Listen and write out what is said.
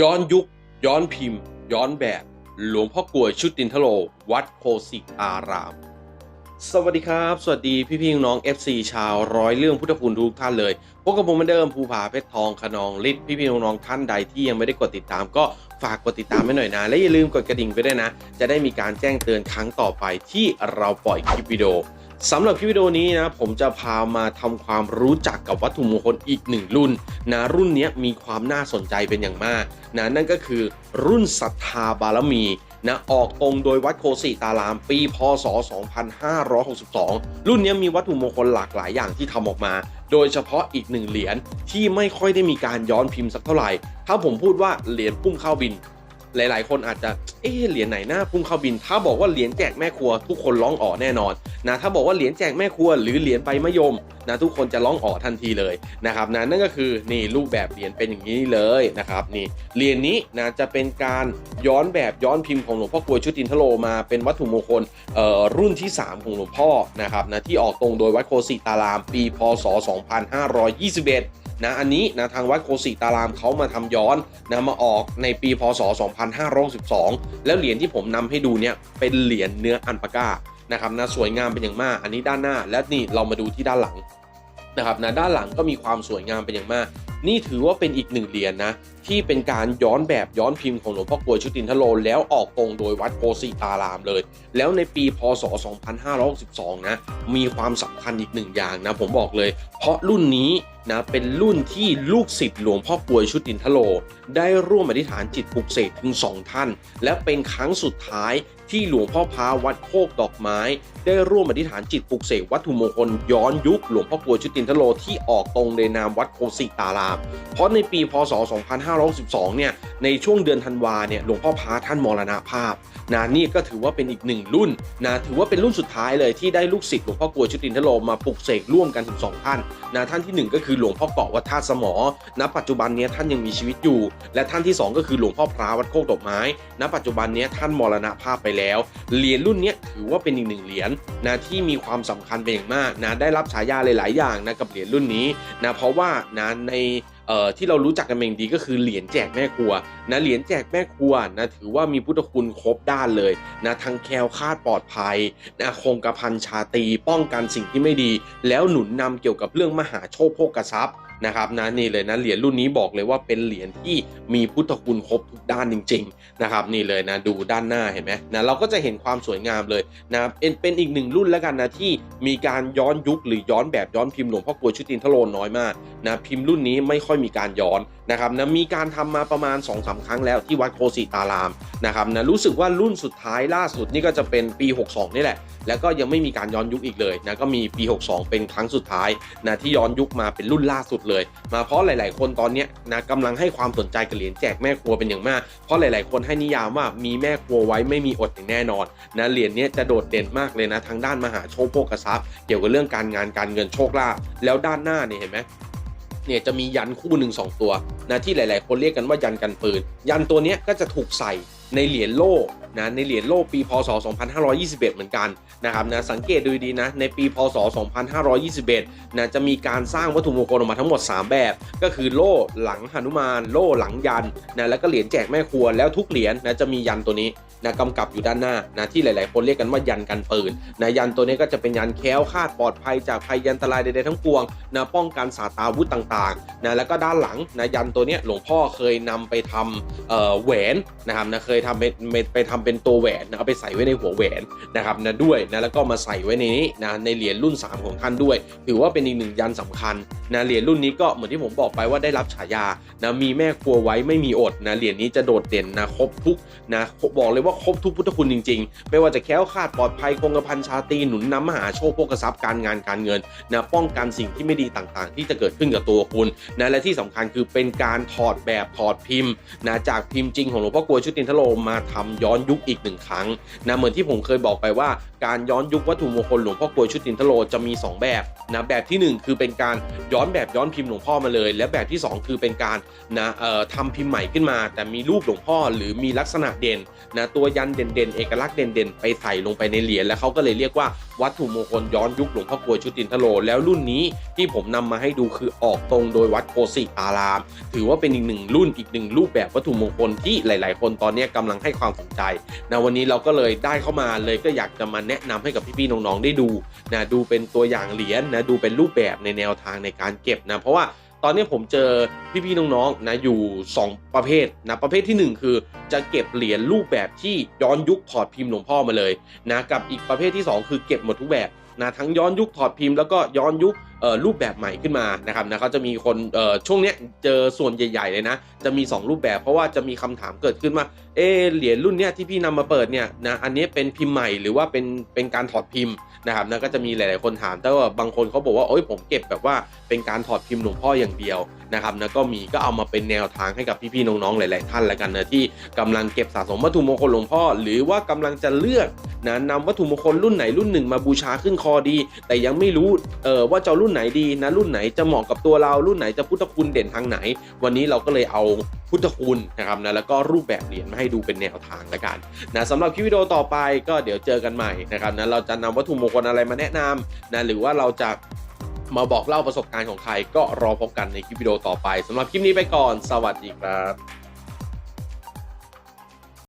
ย้อนยุค ย้อนพิมพ์ ย้อนแบบ หลวงพ่อกลวยชุดตินทโล วัดโคสิตาราม สวัสดีครับ สวัสดีพี่พี่น้อง FC ชาวร้อยเรื่องพุทธคุณทุกท่านเลยพบกับผมเหมือนเดิมภูผาเพชรทองขนองฤทธิ์พี่พี่น้องๆท่านใดที่ยังไม่ได้กดติดตามก็ฝากกดติดตามไว้หน่อยนะ และอย่าลืมกดกระดิ่งไปด้วยนะ จะได้มีการแจ้งเตือนครั้งต่อไปที่เราปล่อยคลิปวิดีโอ สำหรับคลิปวิดีโอนี้นะผมจะพามาทำความรู้จักกับวัตถุมงคลอีกหนึ่งรุ่นนะรุ่นนี้มีความน่าสนใจเป็นอย่างมากนะนั่นก็คือรุ่นศรัทธาบารมีนะออกตรงโดยวัดโคสิตารามปีพศ 2562 รุ่นนี้มีวัตถุมงคลหลากหลายอย่างที่ทำออกมา โดยเฉพาะอีกหนึ่งเหรียญที่ไม่ค่อยได้มีการย้อนพิมพ์สักเท่าไหร่ ถ้าผมพูดว่าเหรียญพุ่งข้าวบิน หลาย ๆ คนอาจจะ เอ๊ะเหรียญไหนหน้าพุ่งเข้าบิน ถ้าบอกว่าเหรียญแจกแม่ครัว ทุกคนร้องอ๋อแน่นอนนะถ้าบอกว่าเหรียญแจกแม่ครัว หรือเหรียญใบมะยมนะทุกคนจะร้องอ๋อทันทีเลยนะครับนะนั่นก็คือนี่รูปแบบเหรียญเป็นอย่างนี้เลยนะครับนี่เหรียญนี้นะจะเป็นการย้อนแบบย้อนพิมพ์ของหลวงพ่อกลวยชุตินทโลมาเป็นวัตถุมงคลเอ่อรุ่นที่ 3 ของหลวงพ่อนะครับนะที่ออกตรงโดยวัดโคสิตารามปีพศ 2521 นะอันนี้นะทางวัดโคสิตารามเขามาทำย้อนนะมาออกในปีพศ 2562แล้วเหรียญที่ผมนำให้ดูเนี่ยเป็นเหรียญเนื้ออันปาก้านะครับนะสวยงามเป็นอย่างมาก อันนี้ด้านหน้า และนี่เรามาดูที่ด้านหลังนะครับนะด้านหลังก็มีความสวยงามเป็นอย่างมาก นี่ถือว่าเป็นอีกหนึ่งเหรียญนะที่เป็นการย้อนแบบย้อนพิมพ์ของหลวงพ่อกลวยชุตินทโลแล้วออกตรงโดยวัดโพสิตารามเลย แล้วในปีพศ 2562 นะมีความสำคัญอีกหนึ่งอย่างนะผมบอกเลย เพราะรุ่นนี้ นะเป็นรุ่นที่ลูกศิษย์หลวงพ่อกลวยชุดินทโล ได้ร่วมอธิษฐานจิตปลุกเสกถึงสองท่าน และเป็นครั้งสุดท้าย ที่หลวงพ่อพาวัดโคกดอกไม้ ได้ร่วมอธิษฐานจิตปลุกเสกวัตถุมงคลย้อนยุคหลวงพ่อกลวยชุตินทโลที่ออกตรงในนามวัดโคสิตาราม เพราะในปีพศ 2562เนี่ยในช่วงเดือนธันวาเนี่ยหลวงพ่อพาท่านมรณภาพนะนี่ก็ถือว่าเป็นอีกหนึ่งรุ่นนะถือว่าเป็นรุ่นสุดท้ายเลยที่ได้ลูกศิษย์หลวงพ่อกลวยชุตินทโลมาปลุกเสกร่วมกันถึงสองท่านนะท่านที่หนึ่งก็คือหลวงพ่อเกาะวัดท่าสมอณปัจจุบันเนี้ยท่านยังมีชีวิตอยู่ และท่านที่สองก็คือหลวงพ่อพระวัดโคกดอกไม้ณปัจจุบันนี้ท่านมรณภาพไปแล้วเหรียญรุ่นนี้ถือว่าเป็นอีกหนึ่งเหรียญนะที่มีความสำคัญเป็นอย่างมากนะได้รับฉายาหลาย ๆ อย่างนะกับเหรียญรุ่นนี้นะเพราะว่านะในที่เรารู้จักกันเป็นอย่างดีก็คือเหรียญแจกแม่ครัวนะเหรียญแจกแม่ครัวนะถือว่ามีพุทธคุณครบด้านเลยนะทั้งแคล้วคาดปลอดภัยนะคงกระพันชาตีป้องกันสิ่งที่ไม่ดี แล้วหนุนนำเกี่ยวกับเรื่องมหาโชคโภคทรัพย์ นะครับนะนี่เลยนะเหรียญรุ่นนี้บอกเลยว่าเป็นเหรียญที่มีพุทธคุณครบทุกด้านจริง ๆ นะครับ นี่เลยนะดูด้านหน้าเห็นไหมนะเราก็จะเห็นความสวยงามเลยนะเป็นเป็นอีกหนึ่งรุ่นแล้วกันนะที่มีการย้อนยุคหรือย้อนแบบย้อนพิมพ์หลวงพ่อกลวยชุตินทโลน้อยมากนะพิมพ์รุ่นนี้ไม่ค่อยมีการย้อนนะครับนะมีการทำมาประมาณ2อสครั้งแล้วที่วัดโคสิตารามนะครับนะรู้สึกว่ารุ่นสุดท้ายล่าสุดนี่ก็จะเป็นปี 62 นี่แหละ แล้วก็ยังไม่มีการย้อนยุคอีกเลยนะก็มีปี 62 เป็นครั้งสุดท้ายนะที่ย้อนยุคมาเป็นรุ่นล่าสุดเลยมาเพราะหลาย ๆ คนตอนนี้นะกำลังให้ความสนใจกับเหรียญแจกแม่ครัวเป็นอย่างมาก เพราะหลาย ๆ คนให้นิยามว่ามีแม่ครัวไว้ไม่มีอดอย่างแน่นอนนะเหรียญนี้จะโดดเด่นมากเลยนะทางด้านมหาโชคโภคทรัพย์ เกี่ยวกับเรื่องการงานการเงินโชคลาภแล้วด้านหน้าเนี่ยเห็นไหมเนี่ยจะมียันคู่หนึ่งสองตัวนะที่หลาย ๆ คนเรียกกันว่ายันกันปืน ยันตัวนี้ก็จะถูกใส่ในเหรียญโล่ นะในเหรียญโล่ปีพศ 2521 เหมือนกันนะครับนะสังเกตดูดีนะในปีพศ 2521 นะจะมีการสร้างวัตถุมงคลออกมาทั้งหมด 3 แบบ ก็คือโล่หลังหนุมาน โล่หลังยันนะแล้วก็เหรียญแจกแม่ครัวแล้วทุกเหรียญนะจะมียันตัวนี้นะกำกับอยู่ด้านหน้านะที่หลาย ๆ คนเรียกกันว่ายันกันปืนนะยันตัวนี้ก็จะเป็นยันแคล้วคาดปลอดภัยจากภัยยันตรายใด ๆ ทั้งปวงนะป้องกันสาตาวุธต่าง ๆ นะแล้วก็ด้านหลังนะยันตัวเนี้ยหลวงพ่อเคยนำไปทำเออแหวนนะครับนะเคยทำเป็นไปทำเป็นตัวแหวนนะเอาไปใส่ไว้ในหัวแหวนนะครับนะด้วยนะแล้วก็มาใส่ไว้ในนี้นะในเหรียญรุ่น 3 ของท่านด้วย ถือว่าเป็นอีกหนึ่งยันสำคัญนะเหรียญรุ่นนี้ก็เหมือนที่ผมบอกไปว่าได้รับฉายานะมีแม่ครัวไว้ไม่มีอดนะเหรียญนี้จะโดดเด่นนะครบทุกนะบอกเลยว่าครบทุกพุทธคุณจริง ๆ ไม่ว่าจะแค้วคาดปลอดภัยคงกระพันชาตีหนุนนำมหาโชคโภคทรัพย์การงานการเงินนะป้องกันสิ่งที่ไม่ดีต่างๆ ที่จะเกิดขึ้นกับตัวคุณนะและที่สำคัญคือเป็นการถอดแบบถอดพิมพ์นะจากพิมพ์จริงของหลวงพ่อกลวยชุตินทโลมาทำย้อนยุุคอีกหนึ่งครั้งนะเหมือนที่ผมเคยบอกไปว่า การย้อนยุควัตถุมงคลหลวงพ่อกลวยชุดตินทโลจะมี 2 แบบนะแบบทีหนึ่1 คือเป็นการย้อนแบบย้อนพิมพ์หลวงพ่อมาเลย และแบบที่ 2 คือเป็นการนะเอ่อทำพิมพ์ใหม่ขึ้นมา แต่มีรูปหลวงพ่อหรือมีลักษณะเด่นนะตัวยันเด่นๆ เอกลักษณ์เด่นๆ ไปใส่ลงไปในเหรียญแล้วเขาก็เลยเรียกว่าวัตถุมงคลย้อนยุคหลวงพ่อกลวยชุตินทโลแล้วรุ่นนี้ที่ผมนำมาให้ดูคือออกตรงโดยวัดโคสิอาราม ถือว่าเป็นอีกหนึ่งรุ่นอีกหนึ่งรูปแบบวัตถุมงคลที่หลาย ๆ คนตอนนี้กำลังให้ความสนใจนะวันนี้เราก็เลยได้เข้ามาเลยก็อยากจะมาแนะนำให้กับพี่ๆน้องๆได้ดูนะดูเป็นตัวอย่างเหรียญนะดูเป็นรูปแบบในแนวทางในการเก็บนะเพราะว่าตอนนี้ผมเจอพี่ๆน้องๆนะอยู่ 2 ประเภทนะประเภททีหนึ่1 คือจะเก็บเหรียญรูปแบบที่ย้อนยุคถอดพิมพ์หลวงพ่อมาเลยนะกับอีกประเภทที่ 2 คือเก็บหมดทุกแบบนะทั้งย้อนยุคถอดพิมพ์แล้วก็ย้อนยุค รูปแบบใหม่ขึ้นมานะครับนะเขาจะมีคนช่วงเนี้ยเจอส่วนใหญ่ ๆ เลยนะ จะมี 2 รูปแบบเพราะว่าจะมีคำถามเกิดขึ้นว่าเออเหรียญรุ่นเนี้ยที่พี่นำมาเปิดเนี่ยนะอันนี้เป็นพิมพ์ใหม่หรือว่าเป็นเป็นการถอดพิมพ์นะครับนะก็จะมีหลาย ๆ คนถามแต่ว่าบางคนเขาบอกว่าโอ้ยผมเก็บแบบว่าเป็นการถอดพิมพ์หลวงพ่ออย่างเดียวนะครับนะก็มีก็เอามาเป็นแนวทางให้กับพี่ๆน้องๆหลาย ๆ ท่านแล้วกันนะที่กำลังเก็บสะสมวัตถุมงคลหลวงพ่อ หรือว่ากำลังจะเลือกนะนำวัตถุมงคลรุ่นไหนรุ่นหนึ่งมาบูชาขึ้นคอดี แต่ยังไม่รู้เออว่าจะรุ่นไหนดีนะรุ่นไหนจะเหมาะกับตัวเรารุ่นไหนจะพุทธคุณเด่นทางไหน วันนี้เราก็เลยเอาพุทธคุณนะครับนะแล้วก็รูปแบบเหรียญมาให้ดูเป็นแนวทางล้วกันนะสำหรับคลิปวิดีโอต่อไปก็เดี๋ยวเจอกันใหม่นะครับนะเราจะนำวัตถุมงคลอะไรมาแนะนำนะหรือว่าเราจะมาบอกเล่าประสบการณ์ของใครก็รอพบกันในคลิปวิดีโอต่อไปสำหรับคลิปนี้ไปก่อน สวัสดีครับ